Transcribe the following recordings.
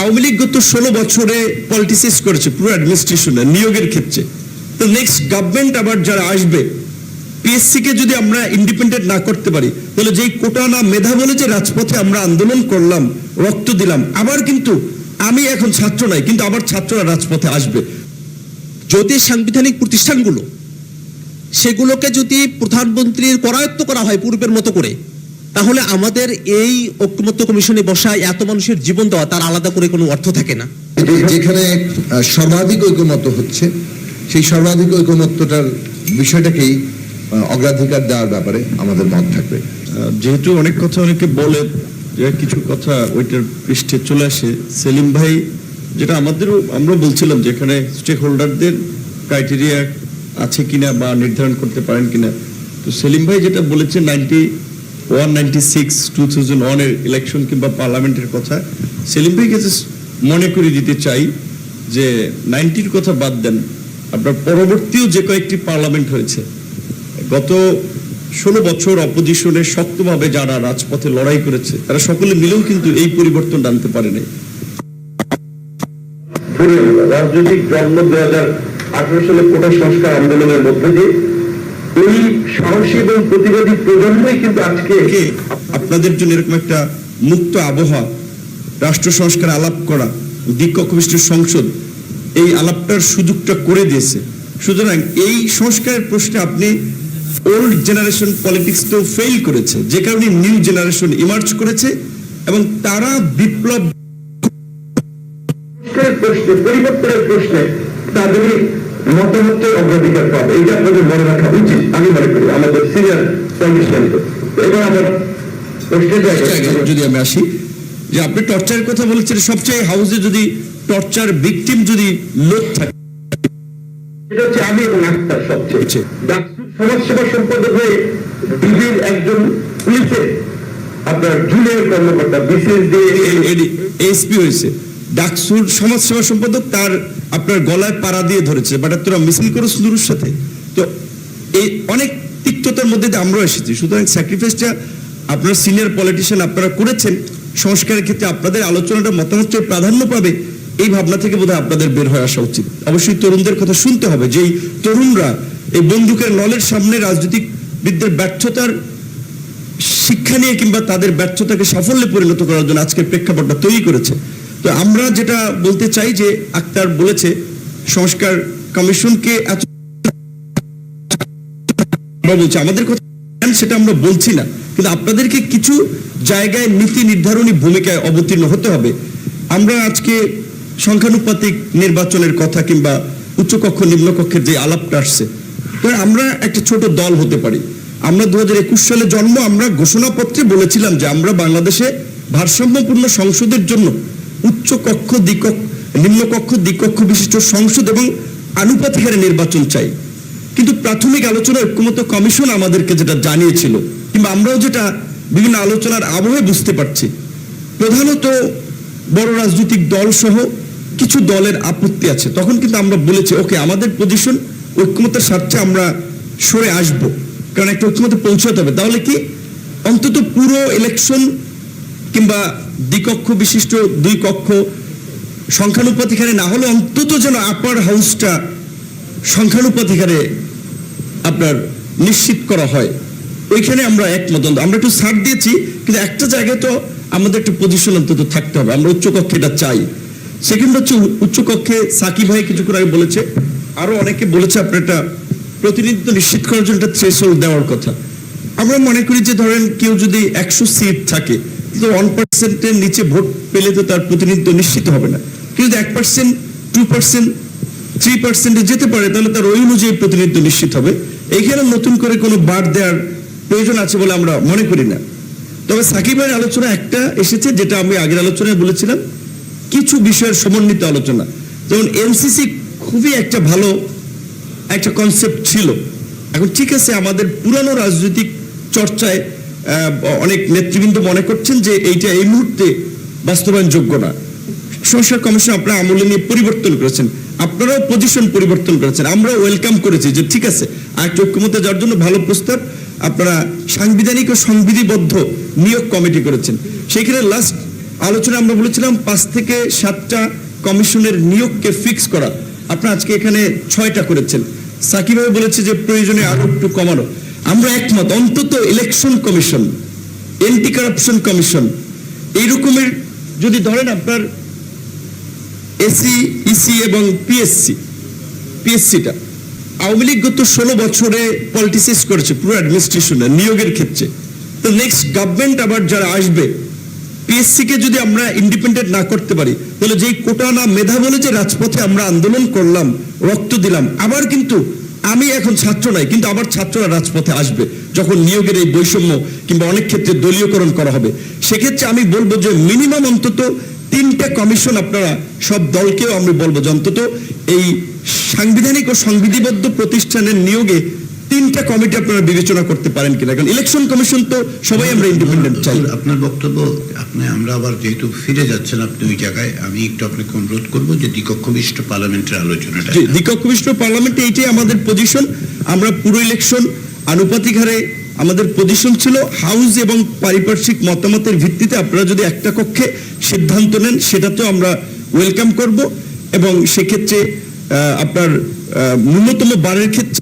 আওয়ামী লীগ গত ষোলো বছরে পলিটিসিস করেছে পুরো অ্যাডমিনিস্ট্রেশনে নিয়োগের ক্ষেত্রে। তো নেক্সট গভর্নমেন্ট আবার যারা আসবে পিএসসি কে যদি আমরা ইন্ডিপেন্ডেন্ট না করতে পারি, তাহলে যেই কোটা না মেধা বলে যে রাজপথে আমরা আন্দোলন করলাম, রক্ত দিলাম, আবার কিন্তু আমি এখন ছাত্র নাই, কিন্তু আবার ছাত্ররা রাজপথে আসবে। যদি সাংবিধানিক প্রতিষ্ঠানগুলো, সেগুলোকে যদি প্রধানমন্ত্রীর করায়ত্ত করা হয় পূর্বের মতো করে তাহলে আমাদের এই ঐক্যমত্য কমিশনে বসায় এত মানুষের জীবন দেওয়া তার আলাদা করে কোনো অর্থ থাকে না। যেখানে সর্বাধিক ঐকমত্য হচ্ছে সেই সর্বাধিক ঐকমত্যটার বিষয়টাকেই আহ, অগ্রাধিকার দেওয়ার ব্যাপারে আমাদের মত থাকবে। যেহেতু অনেক কথা অনেকে বলে যে কিছু কথা ওইটার পৃষ্ঠে চলে আসে। সেলিম ভাই যেটা আমাদেরও আমরা বলছিলাম যে এখানে স্টেক হোল্ডারদের ক্রাইটেরিয়া আছে কিনা বা নির্ধারণ করতে পারেন কিনা। তো সেলিম ভাই যেটা বলেছে নাইনটি ওয়ান ইলেকশন কিংবা পার্লামেন্টের কথা, সেলিম ভাইকে just মনে করে দিতে চাই যে নাইনটির কথা বাদ দেন, আপনার পরবর্তীও যে কয়েকটি পার্লামেন্ট হয়েছে, গত ষোলো বছর অপোজিশনে শক্তভাবে যারা রাজপথে লড়াই করেছে, তারা সকলে মিলেও কিন্তু এই পরিবর্তন আনতে পারে নাই। রাজনৈতিক জন্ম দু হাজার আঠারো সালে কোটা সংস্কার আন্দোলনের মধ্যে দিয়ে এই সাহসী এবং প্রতিবাদী প্রজন্মই কিন্তু আজকে আপনাদের জন্য এরকম একটা মুক্ত আবহাওয়া রাষ্ট্র সংস্কার আলাপ করা দ্বিকক্ষ সংসদ এই আলাপটার সুযোগটা করে দিয়েছে। সুতরাং এই সংস্কারের প্রশ্নে আপনি ওল্ড জেনারেশন পলিটিক্স তো ফেল করেছে। যে কারণে নিউ জেনারেশন ইমার্জ করেছে এবং তারা বিপ্লব প্রশ্নে পরিবর্তনের প্রশ্নে তাদেরই মতামতের অগ্রাধিকার পাবে। এটা আপনাদের মনে রাখা উচিত আমি মনে করি আমাদের সিনিয়র পলিটিশিয়ান এবার আমার যদি আমি আসি যে আপনি টর্চারের কথা বলেছেন সবচেয়ে হাউসে যদি টর্চার ভিকটিম যদি লোক থাকে এটা হচ্ছে আমি এবং আক্তার সবচেয়ে। সমাজসেবা সম্পাদক হয়ে ডিবির একজন পুলিশের আপনার জুনিয়র কর্মকর্তা বিশেষ দিয়ে এসপি হয়েছে। ডাকসুর সমাজসেবা সম্পাদক তার আপনার গলায় পাড়া দিয়ে ধরেছে বাট তোরা মিছিল করো সুন্দরের সাথে। তো এই অনেক তিক্ততার মধ্যে দিয়ে আমরাও এসেছি। সুতরাং স্যাক্রিফাইসটা আপনার সিনিয়র পলিটিশিয়ান আপনারা করেছেন, সংস্কারের ক্ষেত্রে আপনাদের আলোচনাটা মতামত প্রাধান্য পাবে, এই ভাবনা থেকে বোধহয় আপনাদের বের হয়ে আসা উচিত। অবশ্যই তরুণদের কথা শুনতে হবে যে এই তরুণরা এই বন্দুকের নলের সামনে রাজনীতিবিদদের ব্যর্থতার শিক্ষা নিয়ে কিংবা তাদের ব্যর্থতাকে সাফল্যে পরিণত করার জন্য আজকে প্রেক্ষাপটটা তৈরি করেছে। তো আমরা যেটা বলতে চাই যে আক্তার বলেছে, সংস্কার কমিশনকে এত বলছি, আমাদের কথা সেটা আমরা বলছি না? কিন্তু আপনাদেরকে কিছু জায়গায় নীতি নির্ধারণী ভূমিকায় অবতীর্ণ হতে হবে। আমরা আজকে সংখ্যানুপাতিক নির্বাচনের কথা কিংবা উচ্চকক্ষ, নিম্নকক্ষের যে আলাপটা আসছে আমরা একটা ছোট দল হতে পারি। আমরা দু হাজার একুশ সালে জন্ম, আমরা ঘোষণাপত্রে বলেছিলাম যে আমরা বাংলাদেশে ভারসাম্যপূর্ণ সংসদের জন্য উচ্চ কক্ষ দ্বিকক্ষ, নিম্নকক্ষ দ্বিকক্ষ বিশিষ্ট সংসদ এবং আনুপাতিক হারে নির্বাচন চাই। কিন্তু প্রাথমিক আলোচনা ঐক্যমত কমিশন আমাদেরকে যেটা জানিয়েছিল, কিংবা আমরাও যেটা বিভিন্ন আলোচনার আবহে বুঝতে পারছি, প্রধানত বড় রাজনৈতিক দল সহ কিছু দলের আপত্তি আছে। তখন কিন্তু আমরা বলেছি, ওকে, আমাদের পজিশন ঐক্যমতের স্বার্থে আমরা সরে আসব। কারণ একটা ঐক্যমতে পৌঁছাতে হবে। তাহলে কি? অন্তত পুরো ইলেকশন কিংবা দ্বিকক্ষ বিশিষ্ট দুই কক্ষ সংখ্যানুপাতিক হারে না হলে অন্তত যেন আপার হাউসটা সংখ্যানুপাতিক হারে আপনার নিশ্চিত করা হয়। ওইখানে আমরা একমত। আমরা একটু ছাড় দিয়েছি, কিন্তু একটা জায়গায় তো আমাদের একটা পজিশন অন্তত থাকতে হবে। আমরা উচ্চকক্ষে এটা চাই। সেকেন্ড হচ্ছে উচ্চকক্ষে সাকিব ভাই কিছুক্ষণ আগে বলেছে, আরও অনেকে বলেছে আপনার একটা প্রতিনিধিত্ব নিশ্চিত করার জন্য একটা থ্রেশহোল্ড দেওয়ার কথা। আমরা মনে করি যে ধরেন কেউ যদি একশো সিট থাকে তো ওয়ান পার্সেন্টের নিচে ভোট পেলে তো তার প্রতিনিধিত্ব নিশ্চিত হবে না। কিন্তু এক পার্সেন্ট টু পার্সেন্ট থ্রি পার্সেন্টে যেতে পারে, তাহলে তার ওই অনুযায়ী প্রতিনিধিত্ব নিশ্চিত হবে। এইখানে নতুন করে কোনো বার দেওয়ার প্রয়োজন আছে বলে আমরা মনে করি না। তবে সাকিবের আলোচনা একটা এসেছে, যেটা আমি আগের আলোচনায় বলেছিলাম। কিছু বিষয়ের সমন্বিত আলোচনা। যেমন এনসিসি খুবই একটা ভালো একটা কনসেপ্ট ছিল। এখন ঠিক আছে, আমাদের পুরানো রাজনৈতিক চর্চায় অনেক নেতৃবৃন্দ মনে করছেন যে এইটা এই মুহূর্তে বাস্তবায়নযোগ্য না। সংস্কার কমিশন আপনারা আমলে নিয়ে পরিবর্তন করেছেন। আপনারাও পজিশন পরিবর্তন করেছেন। আমরা ওয়েলকাম করেছি যে ঠিক আছে আর ঐক্যমতে যাওয়ার জন্য ভালো প্রস্তাব। আপনারা সাংবিধানিক ও সংবিধিবদ্ধ নিয়োগ কমিটি করেছেন। সেখানে লাস্ট আলোচনা আমরা বলেছিলাম পাঁচ থেকে সাতটা কমিশনের নিয়োগকে ফিক্স করা। আপনারা আজকে এখানে ছয়টা করেছেন। সাকিব বলেছে যে প্রয়োজনে আরও একটু কমানো। আমরা একমত, অন্তত election commission anti corruption commission এই রকমের যদি ধরেন আপনার এসি ইসি এবং পিএসসি পিএসসিটা আওয়ামী লীগ গত ষোলো বছরে পলিটিসাইজ করেছে পুরো অ্যাডমিনিস্ট্রেশনে নিয়োগের ক্ষেত্রে। তো নেক্সট গভর্নমেন্ট আবার যারা আসবে পিএসসি কে যদি আমরা ইন্ডিপেন্ডেন্ট না করতে পারি, তাহলে যেই কোটা না মেধা বলে যে রাজপথে আমরা আন্দোলন করলাম, রক্ত দিলাম, আবার কিন্তু আমি এখন ছাত্র নাই, কিন্তু আবার ছাত্ররা রাজপথে আসবে, যখন নিয়োগের এই বৈষম্য কিংবা অনেক ক্ষেত্রে দলীয়করণ করা হবে। সেক্ষেত্রে আমি বলব যে মিনিমাম অন্তত তিনটা কমিশন আপনারা সব দলকেও আমি বলব যে অন্তত এই সাংবিধানিক ও সংবিধিবদ্ধ প্রতিষ্ঠানের নিয়োগে তিনটা কমিটি আপনারা বিবেচনা করতে পারেন কিনা? কারণ ইলেকশন কমিশন তো সবাই আমরা ইন্ডিপেন্ডেন্ট চাই। আপনার বক্তব্য আপনি আমরা আবার যেহেতু ফিরে যাচ্ছেন আপনি ওই জায়গায় আমি একটু আপনাকে অনুরোধ করব যে দ্বিকক্ষ বিশিষ্ট পার্লামেন্টের আলোচনাটা জি দ্বিকক্ষ কমিশন পার্লামেন্টে এইটাই আমাদের পজিশন আমরা পুরো ইলেকশন আনুপাতিক হারে আমাদের পজিশন ছিল। হাউস এবং পারিপার্শ্বিক মতামতের ভিত্তিতে আপনারা যদি একটা কক্ষে সিদ্ধান্ত নেন সেটাতেও আমরা ওয়েলকাম করব। এবং সেক্ষেত্রে আপনার ন্যূনতম বারের ক্ষেত্রে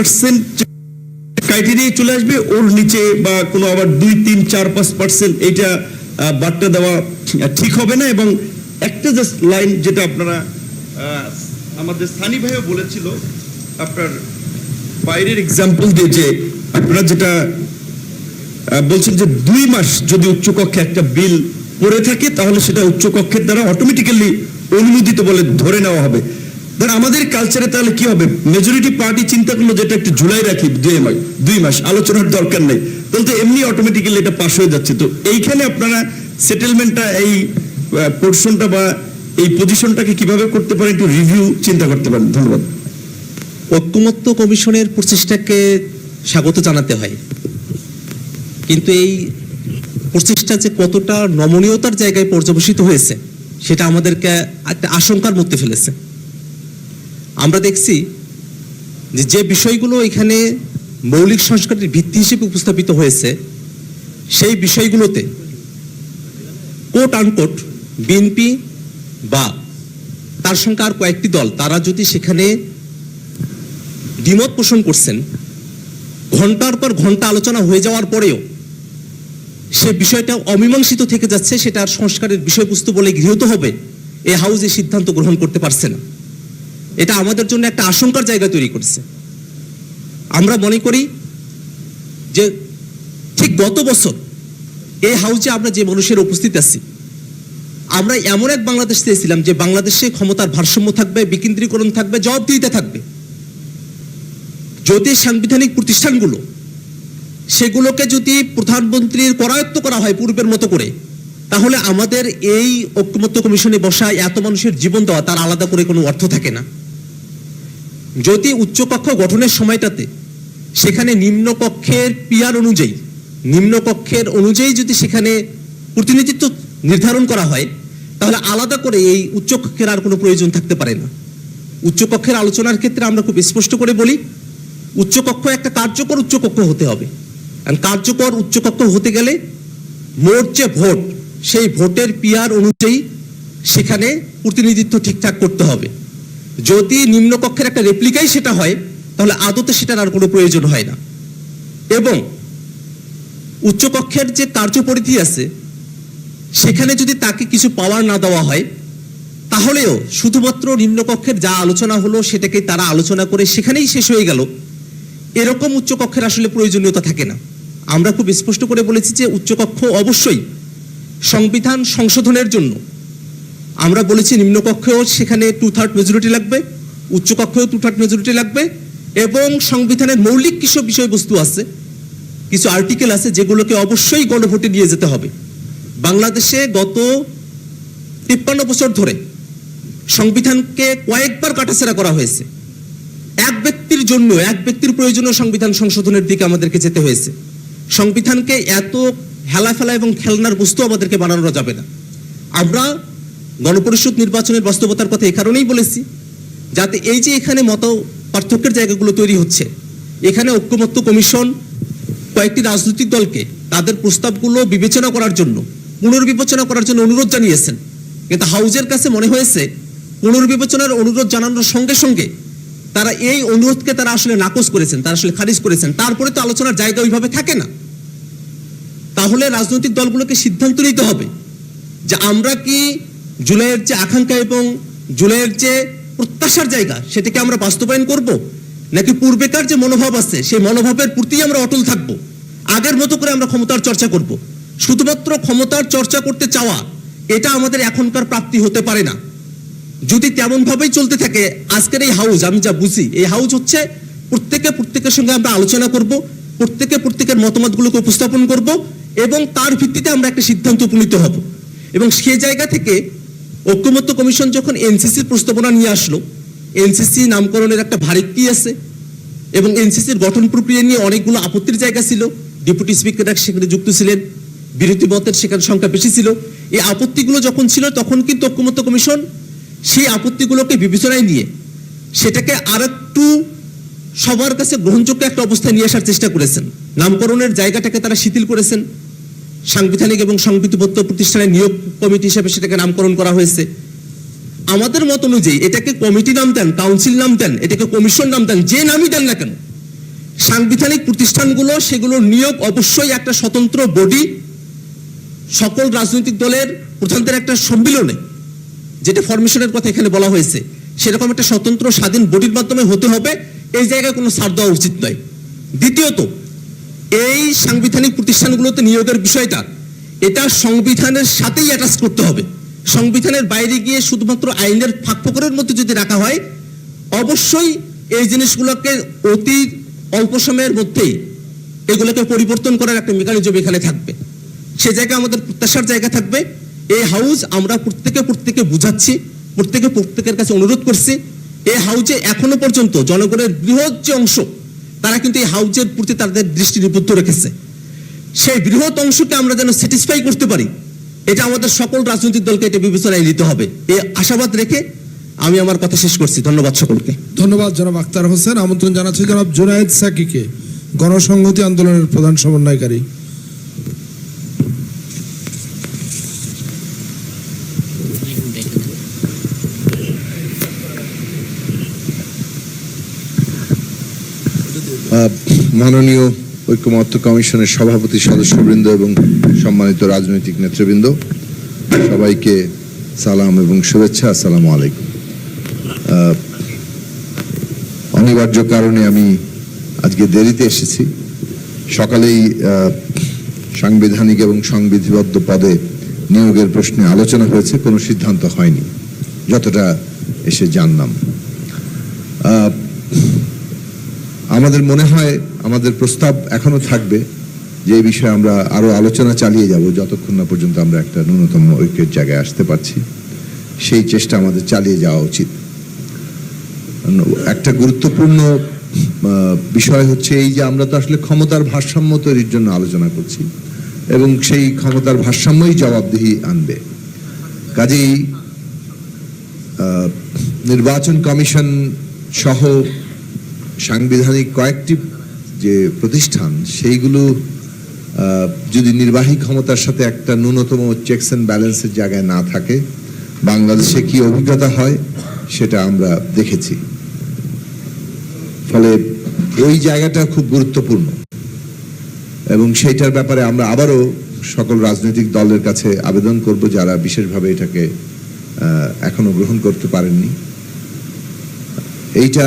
পার্সেন্ট চলে আসবে, ওর নিচে বা কোনো আবার দুই, তিন, চার, পাঁচ পার্সেন্ট বার্তা দেওয়া ঠিক হবে না এবং একটা জাস্ট লাইন যেটা আপনারা আমাদের সানি ভাইও বলেছিল, আপনার বাইরের এক্সাম্পল দিয়ে যে আপনারা যেটা বলছেন যে দুই মাস যদি উচ্চকক্ষে একটা বিল পড়ে থাকে, তাহলে সেটা উচ্চকক্ষের দ্বারা অটোমেটিক্যালি অনুমোদিত বলে ধরে নেওয়া হবে। ধর আমাদের কালচারে তাহলে কি হবে? মেজরিটি পার্টি চিন্তা করল যেটা একটু ঝুলাই রাখি, দুই মাস দুই মাস, আলোচনার দরকার নেই। তাহলে তো এমনি অটোমেটিক্যালি এটা পাশ হয়ে যাচ্ছে। তো এইখানে আপনারা সেটেলমেন্টটা এই পোর্শনটা বা এই পজিশনটাকে কীভাবে করতে পারেন একটু রিভিউ চিন্তা করতে পারেন। ধন্যবাদ। ঐক্যমত্য কমিশনের প্রচেষ্টাকে স্বাগত জানাতে হয়। কিন্তু এই প্রচেষ্টা যে কতটা নমনীয়তার জায়গায় পর্যবেসিত হয়েছে, সেটা আমাদেরকে একটা আশঙ্কার মধ্যে ফেলেছে। আমরা দেখছি যে যে বিষয়গুলো এখানে মৌলিক সংস্কারের ভিত্তি হিসেবে উপস্থাপিত হয়েছে, সেই বিষয়গুলোতে কোট আনকোট বিএনপি বা তার সঙ্গে আর কয়েকটি দল, তারা যদি সেখানে দ্বিমত পোষণ করছেন, ঘণ্টার পর ঘণ্টা আলোচনা হয়ে যাওয়ার পরেও সে বিষয়টা অমীমাংসিত থেকে যাচ্ছে, সেটা আর সংস্কারের বিষয়বস্তু বলে গৃহীত হবে, এ হাউস সিদ্ধান্ত গ্রহণ করতে পারছে না। এটা আমাদের জন্য একটা আশঙ্কার জায়গা তৈরি করছে। আমরা মনে করি যে ঠিক গত বছর এই হাউসে আমরা যে মানুষের উপস্থিত আছি, আমরা এমন এক বাংলাদেশ চেয়েছিলাম যে বাংলাদেশে ক্ষমতার ভারসাম্য থাকবে, বিকেন্দ্রীকরণ থাকবে, জবাবদিহিতা থাকবে। যদি সাংবিধানিক প্রতিষ্ঠানগুলো সেগুলোকে যদি প্রধানমন্ত্রীর করায়ত্ত করা হয় পূর্বের মতো করে তাহলে আমাদের এই ঐক্যমত্য কমিশনে বসা এত মানুষের জীবন দেওয়া, তার আলাদা করে কোনো অর্থ থাকে না। যদি উচ্চকক্ষ গঠনের সময়টাতে সেখানে নিম্নকক্ষের পিয়ার অনুযায়ী, নিম্নকক্ষের অনুযায়ী যদি সেখানে প্রতিনিধিত্ব নির্ধারণ করা হয়, তাহলে আলাদা করে এই উচ্চকক্ষের আর কোনো প্রয়োজন থাকতে পারে না। উচ্চকক্ষের আলোচনার ক্ষেত্রে আমরা খুব স্পষ্ট করে বলি, উচ্চকক্ষ একটা কার্যকর উচ্চকক্ষ হতে হবে। কার্যকর উচ্চকক্ষ হতে গেলে মোট যে ভোট সেই ভোটের পিয়ার অনুযায়ী সেখানে প্রতিনিধিত্ব ঠিকঠাক করতে হবে। যদি নিম্নকক্ষের একটা রেপ্লিকাই সেটা হয়, তাহলে আদতে সেটার আর কোনো প্রয়োজন হয় না। এবং উচ্চকক্ষের যে কার্যপরিধি আছে, সেখানে যদি তাকে কিছু পাওয়ার না দেওয়া হয়, তাহলেও শুধুমাত্র নিম্নকক্ষের যা আলোচনা হলো সেটাকে তারা আলোচনা করে সেখানেই শেষ হয়ে গেল। এরকম উচ্চকক্ষের আসলে প্রয়োজনীয়তা থাকে না। আমরা খুব স্পষ্ট করে বলেছি যে উচ্চকক্ষ অবশ্যই সংবিধান সংশোধনের জন্য। আমরা বলেছি নিম্নকক্ষেও সেখানে টু থার্ড মেজরিটি লাগবে, উচ্চকক্ষেও টু থার্ড মেজরিটি লাগবে, এবং সংবিধানের মৌলিক কিছু বিষয়বস্তু আছে, কিছু আর্টিকেল আছে যেগুলোকে অবশ্যই গণভোটে নিয়ে যেতে হবে। বাংলাদেশে গত তিপ্পান্ন বছর ধরে সংবিধানকে কয়েকবার কাটাছেড়া করা হয়েছে। এক ব্যক্তির জন্য, এক ব্যক্তির প্রয়োজনীয় সংবিধান সংশোধনের দিকে আমাদেরকে যেতে হয়েছে। সংবিধানকে এত হেলাফেলা এবং খেলনার বস্তু আমাদেরকে বানানো যাবে না। আমরা গণপরিষদ নির্বাচনের বাস্তবতার কথা এ কারণেই বলেছি, যাতে এই যে এখানে মত পার্থক্যের জায়গাগুলো তৈরি হচ্ছে, এখানে ঐক্যমত্য কমিশন কয়েকটি রাজনৈতিক দলকে তাদের প্রস্তাবগুলো বিবেচনা করার জন্য, পুনর্বিবেচনা করার জন্য অনুরোধ জানিয়েছেন। কিন্তু হাউজের কাছে মনে হয়েছে, পুনর্বিবেচনার অনুরোধ জানানোর সঙ্গে সঙ্গে তারা এই অনুরোধকে তারা আসলে নাকচ করেছেন, তারা আসলে খারিজ করেছেন। তারপরে তো আলোচনার জায়গা ওইভাবে থাকে না। তাহলে রাজনৈতিক দলগুলোকে সিদ্ধান্ত নিতে হবে যে আমরা কি জুলাইয়ের যে আকাঙ্ক্ষা এবং জুলাইয়ের যে প্রত্যাশার জায়গা সেটাকে আমরা বাস্তবায়ন করব? নাকি পূর্বেকার যে মনোভাব আছে, সেই মনোভাবের প্রতি আমরা অটল থাকব? আগের মতো করে আমরা ক্ষমতার চর্চা করব। শুধুমাত্র ক্ষমতার চর্চা করতে চাওয়া, এটা আমাদের এখনকার প্রাপ্তি হতে পারে না। যদি তেমন ভাবেই চলতে থাকে, আজকের এই হাউস, আমি যা বুঝি, এই হাউস হচ্ছে প্রত্যেকে প্রত্যেকের সঙ্গে আমরা আলোচনা করব, প্রত্যেকে প্রত্যেকের মতামতগুলোকে উপস্থাপন করব এবং তার ভিত্তিতে আমরা একটা সিদ্ধান্ত উপনীত হব। এবং সে জায়গা থেকে ঐক্যমত্য কমিশন যখন এনসিসির প্রস্তাবনা নিয়ে আসলো, এনসিসি নামকরণের একটা ভারিক্তি আছে এবং এনসিসির গঠন প্রক্রিয়া নিয়ে অনেকগুলো আপত্তির জায়গা ছিল। ডেপুটি স্পিকার সেখানে যুক্ত ছিলেন, বিরোধী মতের সেখানে সংখ্যা বেশি ছিল। এই আপত্তিগুলো যখন ছিল, তখন কিন্তু ঐক্যমত্য কমিশন সেই আপত্তিগুলোকে বিবেচনায় নিয়ে সেটাকে আর একটু সবার কাছে গ্রহণযোগ্য একটা অবস্থায় নিয়ে আসার চেষ্টা করেছেন। নামকরণের জায়গাটাকে তারা শিথিল করেছেন। সাংবিধানিক এবং সংবিধিবদ্ধ প্রতিষ্ঠানের নিয়োগ কমিটি হিসেবে সেটাকে নামকরণ করা হয়েছে। আমাদের মত অনুযায়ী এটাকে কমিটি নাম দেন, কাউন্সিল নাম দেন, এটাকে কমিশন নাম দেন, যে নামই দেন না কেন, সাংবিধানিক প্রতিষ্ঠানগুলো সেগুলোর নিয়োগ অবশ্যই একটা স্বতন্ত্র বডি সকল রাজনৈতিক দলের প্রধানদের একটা সম্মিলনে, যেটা ফরমেশনের কথা এখানে বলা হয়েছে, সেরকম একটা স্বতন্ত্র স্বাধীন বডির মাধ্যমে হতে হবে। এই জায়গায় কোনো ছাড় দেওয়া উচিত নয়। দ্বিতীয়ত, এই সাংবিধানিক প্রতিষ্ঠানগুলোতে নিয়োগের বিষয়টা, এটা সংবিধানের সাথেই অ্যাটাচ করতে হবে। সংবিধানের বাইরে গিয়ে শুধুমাত্র আইনের ফাঁকফোকরের মধ্যে যদি রাখা হয়, অবশ্যই এই জিনিসগুলোকে অতি অল্প সময়ের মধ্যেই এগুলোকে পরিবর্তন করার একটা মেকানিজম এখানে থাকবে। সে জায়গায় আমাদের প্রত্যাশার জায়গা থাকবে। এই হাউস আমরা প্রত্যেকে প্রত্যেকে বুঝাচ্ছি, প্রত্যেকে প্রত্যেকের কাছে অনুরোধ করছি। এই হাউজে এখনও পর্যন্ত জনগণের বৃহৎ যে অংশ, তারা কিন্তু এই হাউজের প্রতি তাদের দৃষ্টি নিবদ্ধ রেখেছে। সেই বৃহৎ অংশকে আমরা যেন স্যাটিসফাই করতে পারি, এটা আমাদের সকল রাজনৈতিক দলকে এটা বিবেচনায় নিতে হবে। এই আশাবাদ রেখে আমি আমার কথা শেষ করছি। ধন্যবাদ সকলকে। ধন্যবাদ জনাব আক্তার হোসেন। আমন্ত্রণ জানাচ্ছি জনাব জুনায়েদ সাকিকে, গণসংহতি আন্দোলনের প্রধান সমন্বয়কারী। মাননীয় ঐক্যমত্য কমিশনের সভাপতি সদস্যবৃন্দ এবং সম্মানিত রাজনৈতিক নেতৃবৃন্দ, সবাইকে সালাম এবং শুভেচ্ছা, আসসালামু আলাইকুম। অনিবার্য কারণে আমি আজকে দেরিতে এসেছি। সকালেই সাংবিধানিক এবং সংবিধিবদ্ধ পদে নিয়োগের প্রশ্নে আলোচনা হয়েছে, কোনো সিদ্ধান্ত হয়নি, যতটা এসে জানলাম। আমাদের মনে হয় আমাদের প্রস্তাব এখনও থাকবে যে এই বিষয়ে আমরা আরও আলোচনা চালিয়ে যাব, যতক্ষণ না পর্যন্ত আমরা একটা ন্যূনতম ঐক্যের জায়গায় আসতে পারছি। সেই চেষ্টা আমাদের চালিয়ে যাওয়া উচিত। একটা গুরুত্বপূর্ণ বিষয় হচ্ছে এই যে আমরা তো আসলে ক্ষমতার ভারসাম্য তৈরির জন্য আলোচনা করছি এবং সেই ক্ষমতার ভারসাম্যই জবাবদিহি আনবে। কাজেই নির্বাচন কমিশন সহ সাংবিধানিক কয়েকটি যে প্রতিষ্ঠান, সেইগুলো যদি নির্বাহী ক্ষমতার সাথে একটা ন্যূনতম চেকস অ্যান্ড ব্যালেন্সের জায়গায় না থাকে, বাংলাদেশে কি অভিজ্ঞতা হয়, সেটা আমরা দেখেছি। ফলে এই জায়গাটা খুব গুরুত্বপূর্ণ। এবং সেইটার ব্যাপারে আমরা আবারও সকল রাজনৈতিক দলের কাছে আবেদন করব যারা বিশেষভাবে এটাকে এখনও গ্রহণ করতে পারেননি। এইটা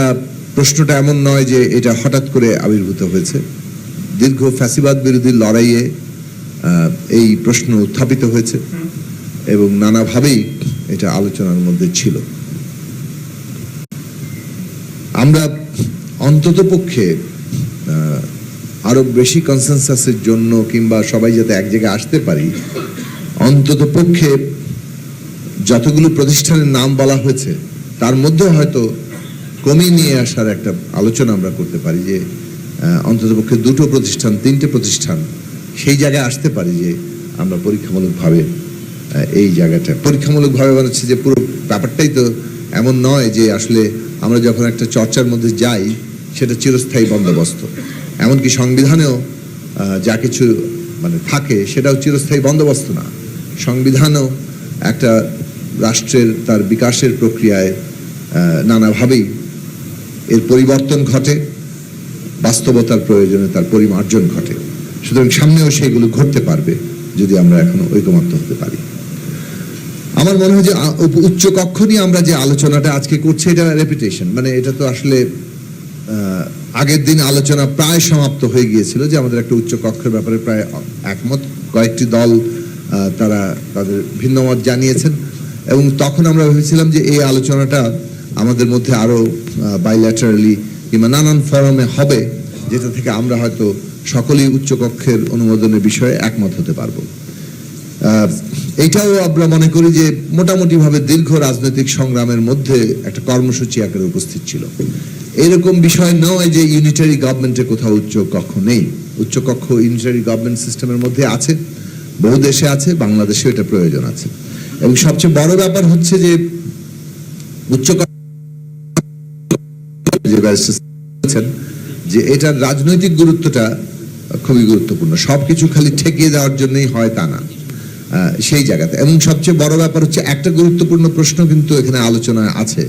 প্রশ্নটা এমন নয় যে এটা হঠাৎ করে আবির্ভূত হয়েছে। দীর্ঘ ফ্যাসিবাদ বিরোধী লড়াইয়ে এই প্রশ্ন উত্থাপিত হয়েছে এবং নানাভাবেই এটা আলোচনার মধ্যে ছিল। আমরা অন্তত পক্ষে আরও বেশি কনসেনসাসের জন্য কিংবা সবাই যাতে এক জায়গায় আসতে পারি, অন্তত পক্ষে যতগুলো প্রতিষ্ঠানের নাম বলা হয়েছে, তার মধ্যে হয়তো কমিয়ে নিয়ে আসার একটা আলোচনা আমরা করতে পারি যে অন্তত পক্ষে দুটো প্রতিষ্ঠান, তিনটে প্রতিষ্ঠান সেই জায়গায় আসতে পারি যে, আমরা পরীক্ষামূলকভাবে এই জায়গাটা। পরীক্ষামূলকভাবে মানে হচ্ছে যে পুরো ব্যাপারটাই তো এমন নয় যে আসলে আমরা যখন একটা চর্চার মধ্যে যাই, সেটা চিরস্থায়ী বন্দোবস্ত। এমনকি সংবিধানেও যা কিছু মানে থাকে, সেটাও চিরস্থায়ী বন্দোবস্ত না। সংবিধানও একটা রাষ্ট্রের তার বিকাশের প্রক্রিয়ায় নানাভাবেই এর পরিবর্তন ঘটে, বাস্তবতার প্রয়োজনে তার পরিমার্জন ঘটে। সুতরাং সামনেও সেগুলো ঘটতে পারবে যদি আমরা এখনও ঐকমত্য হতে পারি। আমার মনে হয় যে উচ্চ কক্ষ নিয়ে আমরা যে আলোচনাটা আজকে করছি, এটা রেপুটেশন মানে এটা তো আসলে আগের দিন আলোচনা প্রায় সমাপ্ত হয়ে গিয়েছিল যে আমাদের একটা উচ্চ কক্ষের ব্যাপারে প্রায় একমত। কয়েকটি দল তারা তাদের ভিন্নমত জানিয়েছেন। এবং তখন আমরা ভেবেছিলাম যে এই আলোচনাটা আমাদের মধ্যে আরও বাইল্যাটারালি কিংবা নানান ফরমে হবে, যেটা থেকে আমরা হয়তো সকলেই উচ্চ কক্ষের অনুমোদনের বিষয়ে একমত হতে পারব। এইটাও আমরা মনে করি যে মোটামুটি ভাবে দীর্ঘ রাজনৈতিক সংগ্রামের মধ্যে একটা কর্মসূচি আকারে উপস্থিত ছিল। এরকম বিষয় নয় যে ইউনিটারি গভর্নমেন্টে কোথাও উচ্চ কক্ষ নেই। উচ্চ কক্ষ ইউনিটারি গভর্নমেন্ট সিস্টেমের মধ্যে আছে, বহু দেশে আছে, বাংলাদেশেও এটা প্রয়োজন আছে। এবং সবচেয়ে বড় ব্যাপার হচ্ছে যে উচ্চ কক্ষ যে ব্যারিস্টার বলেছেন যে এটার রাজনৈতিক গুরুত্বটা খুবই গুরুত্বপূর্ণ। সবকিছু খালি ঠেকিয়ে দেওয়ার জন্যই হয় তা না। সেই জায়গাতে। এবং সবচেয়ে বড় ব্যাপার হচ্ছে একটা গুরুত্বপূর্ণ প্রশ্ন কিন্তু এখানে আলোচনায় আছে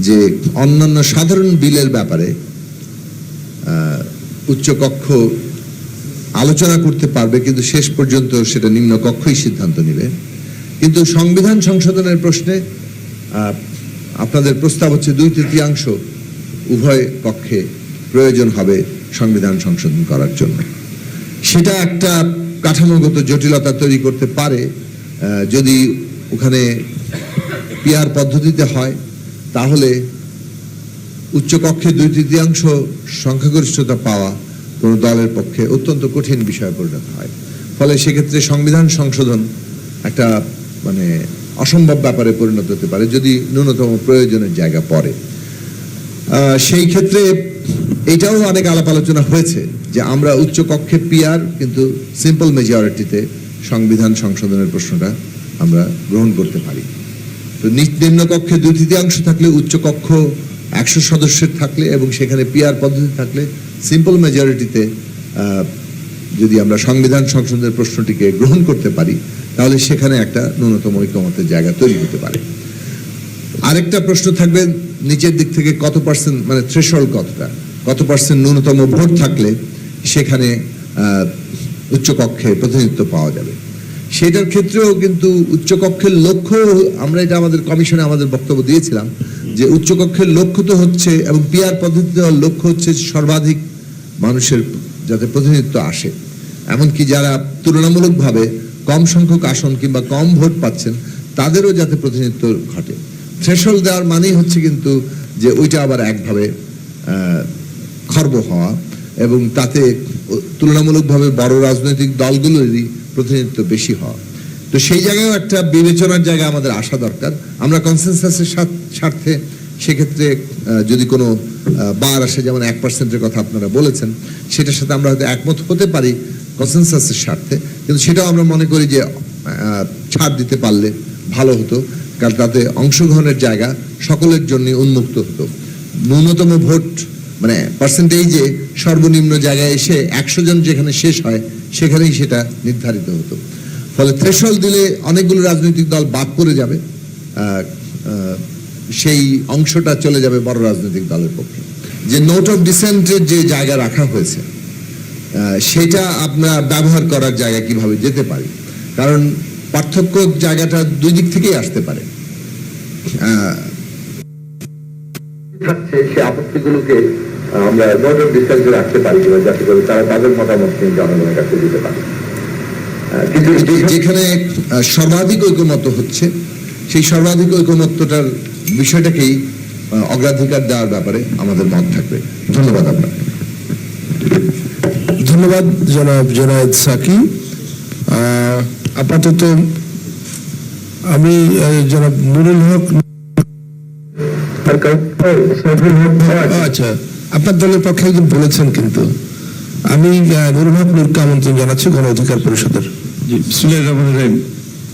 যে অন্যান্য সাধারণ বিলের ব্যাপারে উচ্চকক্ষ আলোচনা করতে পারবে কিন্তু শেষ পর্যন্ত সেটা নিম্ন কক্ষই সিদ্ধান্ত নেবে। কিন্তু সংবিধান সংশোধনের প্রশ্নে আপনাদের প্রস্তাব হচ্ছে দুই তৃতীয়াংশ উভয় পক্ষে প্রয়োজন হবে সংবিধান সংশোধন করার জন্য। সেটা একটা কাঠামোগত জটিলতা তৈরি করতে পারে যদি ওখানে পিয়ার পদ্ধতিতে হয়, তাহলে উচ্চকক্ষে দুই তৃতীয়াংশ সংখ্যাগরিষ্ঠতা পাওয়া কোনো দলের পক্ষে অত্যন্ত কঠিন বিষয়ে পরিণত হয়। ফলে সেক্ষেত্রে সংবিধান সংশোধন একটা মানে অসম্ভব ব্যাপারে পরিণত হতে পারে, যদি ন্যূনতম প্রয়োজনের জায়গা পড়ে। সেই ক্ষেত্রে এটাও অনেক আলাপ আলোচনা হয়েছে যে আমরা উচ্চ কক্ষে পিয়ার কিন্তু সিম্পল মেজরিটিতে সংবিধান সংশোধনের প্রশ্নটা আমরা গ্রহণ করতে পারি। তো নিম্ন কক্ষে দুই তৃতীয়াংশ থাকলে, উচ্চ কক্ষ একশো সদস্যের থাকলে এবং সেখানে পিয়ার পদ্ধতি থাকলে সিম্পল মেজরিটিতে যদি আমরা সংবিধান সংশোধনের প্রশ্নটিকে গ্রহণ করতে পারি, তাহলে সেখানে একটা ন্যূনতম ঐক্যমতের জায়গা তৈরি হতে পারে। আরেকটা প্রশ্ন থাকবে, নিচের দিক থেকে কত পার্সেন্ট মানে থ্রেশহোল্ড কতটা? কত পার্সেন্ট ন্যূনতম ভোট থাকলে সেখানে উচ্চকক্ষে প্রতিনিধিত্ব পাওয়া যাবে? সেটার ক্ষেত্রেও কিন্তু উচ্চকক্ষের লক্ষ্য, আমরা এটা আমাদের কমিশনে আমাদের বক্তব্য দিয়েছিলাম, যে উচ্চকক্ষের লক্ষ্য তো হচ্ছে এবং পিয়ার পদ্ধতি দেওয়ার লক্ষ্য হচ্ছে সর্বাধিক মানুষের যাতে প্রতিনিধিত্ব আসে। এমনকি যারা তুলনামূলকভাবে কম সংখ্যক আসন কিংবা কম ভোট পাচ্ছেন, তাদেরও যাতে প্রতিনিধিত্ব ঘটে। থ্রেশল দেওয়ার মানেই হচ্ছে কিন্তু যে ওইটা আবার একভাবে খর্ব হওয়া এবং তাতে তুলনামূলকভাবে বড় রাজনৈতিক দলগুলোরই প্রতিনিধিত্ব বেশি হওয়া। তো সেই জায়গায় একটা বিবেচনার জায়গা আমাদের আসা দরকার। আমরা কনসেনসাসের স্বার্থে সেক্ষেত্রে যদি কোনো বার আসে, যেমন এক পার্সেন্টের কথা আপনারা বলেছেন, সেটার সাথে আমরা হয়তো একমত হতে পারি কনসেনসাসের স্বার্থে। কিন্তু সেটাও আমরা মনে করি যে ছাড় দিতে পারলে ভালো হতো, কারণ তাতে অংশগ্রহণের জায়গা সকলের জন্য উন্মুক্ত হতো। ন্যূনতম ভোট মানে পার্সেন্টেজে সর্বনিম্ন জায়গায় এসে একশো জন যেখানে শেষ হয়, সেখানেই সেটা নির্ধারিত হতো। ফলে থ্রেশল দিলে অনেকগুলো রাজনৈতিক দল বাদ পড়ে যাবে সেই অংশটা চলে যাবে বড় রাজনৈতিক দলের পক্ষে। যে নোট অফ ডিসেন্টের যে জায়গা রাখা হয়েছে সেটা আমরা ব্যবহার করার জায়গা কীভাবে যেতে পারি? কারণ পার্থক্য জায়গাটা দুই দিক থেকেই আসতে পারে। থাকছে সে আপত্তিগুলোকে আমরা নোট অফ ডিসেন্সে রাখতে পারি কিনা যাতে করে তারা তাদের মতামত নিয়ে জনগণের কাছে দিতে পারে। কিন্তু যেখানে সর্বাধিক ঐকমত্য হচ্ছে সেই সর্বাধিক ঐকমত্যটার বিষয়টাকেই অগ্রাধিকার দেওয়ার ব্যাপারে আমাদের মত থাকবে। ধন্যবাদ আপনাকে। ধন্যবাদ জনাব জোনায়েদ সাকি। আহ, আপাতত আমি যারা জনাব নুরুল হক। আচ্ছা আপনার দলের পক্ষে একজন বলেছেন কিন্তু আমি নুরুল হক নূরকে আমন্ত্রণ জানাচ্ছি গণ অধিকার পরিষদের জি বিসমুল্লাহির রহমানির রহিম